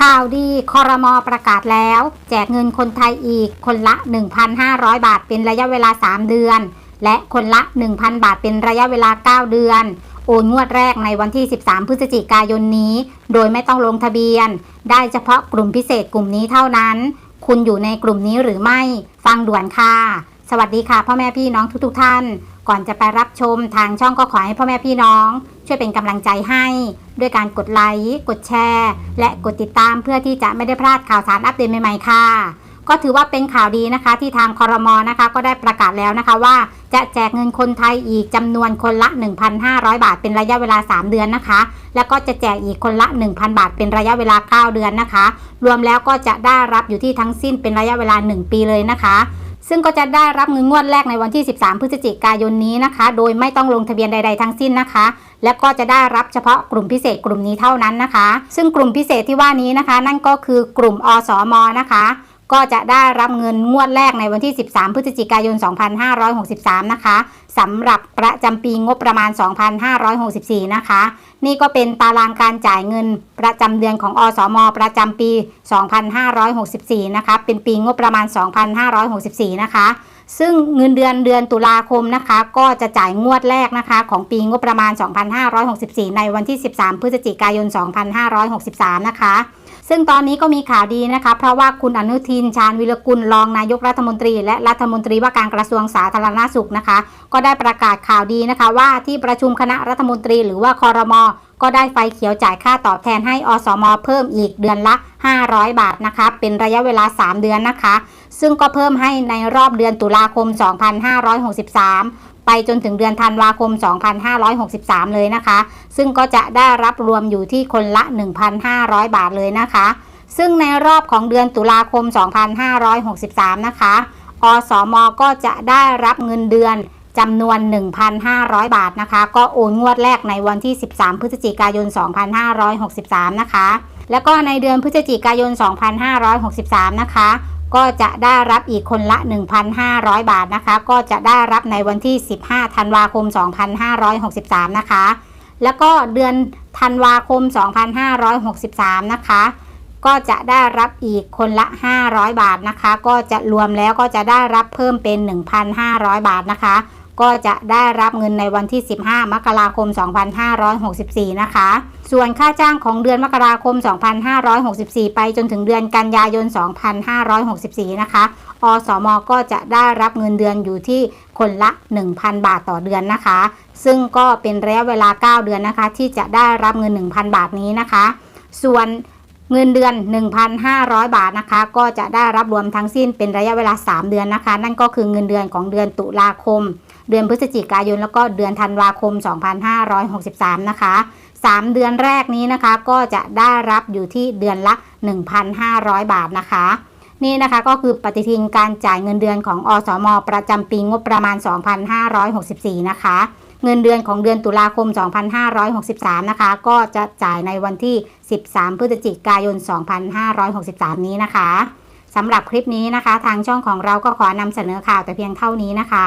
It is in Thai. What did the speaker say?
ข่าวดีคอรมอประกาศแล้ว แจกเงินคนไทยอีกคนละ 1,500 บาทเป็นระยะเวลา 3 เดือน และคนละ 1,000 บาทเป็นระยะเวลา 9 เดือน โอนงวดแรกในวันที่ 13 พฤศจิกายนนี้ โดยไม่ต้องลงทะเบียน ได้เฉพาะกลุ่มพิเศษกลุ่มนี้เท่านั้น คุณอยู่ในกลุ่มนี้หรือไม่ ฟังด่วนค่ะ สวัสดีค่ะพ่อแม่พี่น้องทุกๆท่าน ก่อนจะไปรับชมทางช่องก็ขอให้พ่อแม่พี่น้อง ช่วยเป็นกำลังใจให้ ด้วยการกดไลค์กดแชร์ และกดติดตามเพื่อที่จะไม่ได้พลาดข่าวสารอัปเดตใหม่ๆค่ะ ก็ถือว่าเป็นข่าวดีนะคะ ที่ทางคอรมอนะคะ ก็ได้ประกาศแล้วนะคะว่า จะแจกเงินคนไทยอีกจำนวนคนละ 1,500 บาท เป็นระยะเวลา 3 เดือนนะคะ แล้วก็จะแจกอีกคนละ 1,000 บาท เป็นระยะเวลา 9 เดือนนะคะ รวมแล้วก็จะได้รับอยู่ที่ทั้งสิ้นเป็นระยะเวลา 1 ปีเลยนะคะ ซึ่งก็จะได้รับเงินงวดแรกในวันที่ 13 พฤศจิกายนนี้นะคะ โดยไม่ต้องลงทะเบียนใด ๆ ทั้งสิ้นนะคะ และก็จะได้รับเฉพาะกลุ่มพิเศษกลุ่มนี้เท่านั้นนะคะ ซึ่งกลุ่มพิเศษที่ว่านี้นะคะ นั่นก็คือกลุ่มอสมนะคะ ก็จะได้รับเงินงวดแรกในวันที่ 13 พฤศจิกายน 2563 นะคะสำหรับประจำปีงบประมาณ 2564 นะคะ นี่ก็เป็นตารางการจ่ายเงินประจำเดือนของอสม ประจำปี 2564 นะคะ เป็นปีงบประมาณ 2564 นะคะซึ่งเงินเดือนเดือนตุลาคมนะคะ ก็จะจ่ายงวดแรกนะคะ ของปีงบประมาณ 2564 ในวันที่ 13 พฤศจิกายน 2563 นะคะ ซึ่งตอนนี้ก็มีข่าวดีนะคะ เพราะว่าคุณอนุทินชาญวิรกุลรองนายกรัฐมนตรี และรัฐมนตรีว่าการกระทรวงสาธารณสุขนะคะ ก็ได้ประกาศข่าวดีนะคะว่าที่ประชุมคณะรัฐมนตรีหรือว่าคอรมอก็ได้ไฟเขียวจ่ายค่าตอบแทนให้อสมเพิ่มอีกเดือนละ 500 บาทนะคะ เป็นระยะเวลา 3 เดือนนะคะ ซึ่งก็เพิ่มให้ในรอบเดือนตุลาคม 2563 ไปจนถึงเดือนธันวาคม 2563 เลยนะคะ ซึ่งก็จะได้รับรวมอยู่ที่คนละ 1,500 บาทเลยนะคะ ซึ่งในรอบของเดือนตุลาคม 2563 นะคะ อสมก็จะได้รับเงินเดือนจำนวน 1,500 บาทนะคะ ก็โอนงวดแรกในวันที่ 13 พฤศจิกายน 2563 นะคะ แล้วก็ในเดือนพฤศจิกายน 2563 นะคะ ก็จะได้รับอีกคนละ 1,500 บาทนะคะ ก็จะได้รับในวันที่ 15 ธันวาคม 2563 นะคะ แล้วก็เดือนธันวาคม 2563 นะคะ ก็จะได้รับอีกคนละ 500 บาทนะคะ ก็จะรวมแล้วก็จะได้รับเพิ่มเป็น 1,500 บาทนะคะ ก็จะได้รับเงินในวันที่ 15 มกราคม 2564 นะคะ ส่วนค่าจ้างของเดือนมกราคม 2564 ไปจนถึงเดือนกันยายน 2564 นะคะ อสมก็จะได้รับเงินเดือนอยู่ที่คนละ 1,000 บาทต่อเดือนนะคะ ซึ่งก็เป็นระยะเวลา 9 เดือนนะคะ ที่จะได้รับเงิน 1,000 บาทนี้นะคะ ส่วนเงินเดือน 1,500 บาทนะคะ ก็จะได้รับรวมทั้งสิ้นเป็นระยะเวลา 3 เดือนนะคะ นั่นก็คือเงินเดือนของเดือนตุลาคม เดือนพฤศจิกายนแล้วก็เดือนธันวาคม 2563 นะคะ 3 เดือนแรกนี้นะคะก็จะได้รับอยู่ที่เดือนละ 1,500 บาทนะคะนี่นะคะก็คือปฏิทินการจ่ายเงินเดือนของอสม ประจำปีงบประมาณ 2564 นะคะ เงินเดือนของเดือนตุลาคม 2563 นะคะ ก็จะจ่ายในวันที่ 13 พฤศจิกายน 2563 นี้นะคะสำหรับคลิปนี้นะคะ ทางช่องของเราก็ขอนำเสนอข่าวแต่เพียงเท่านี้นะคะ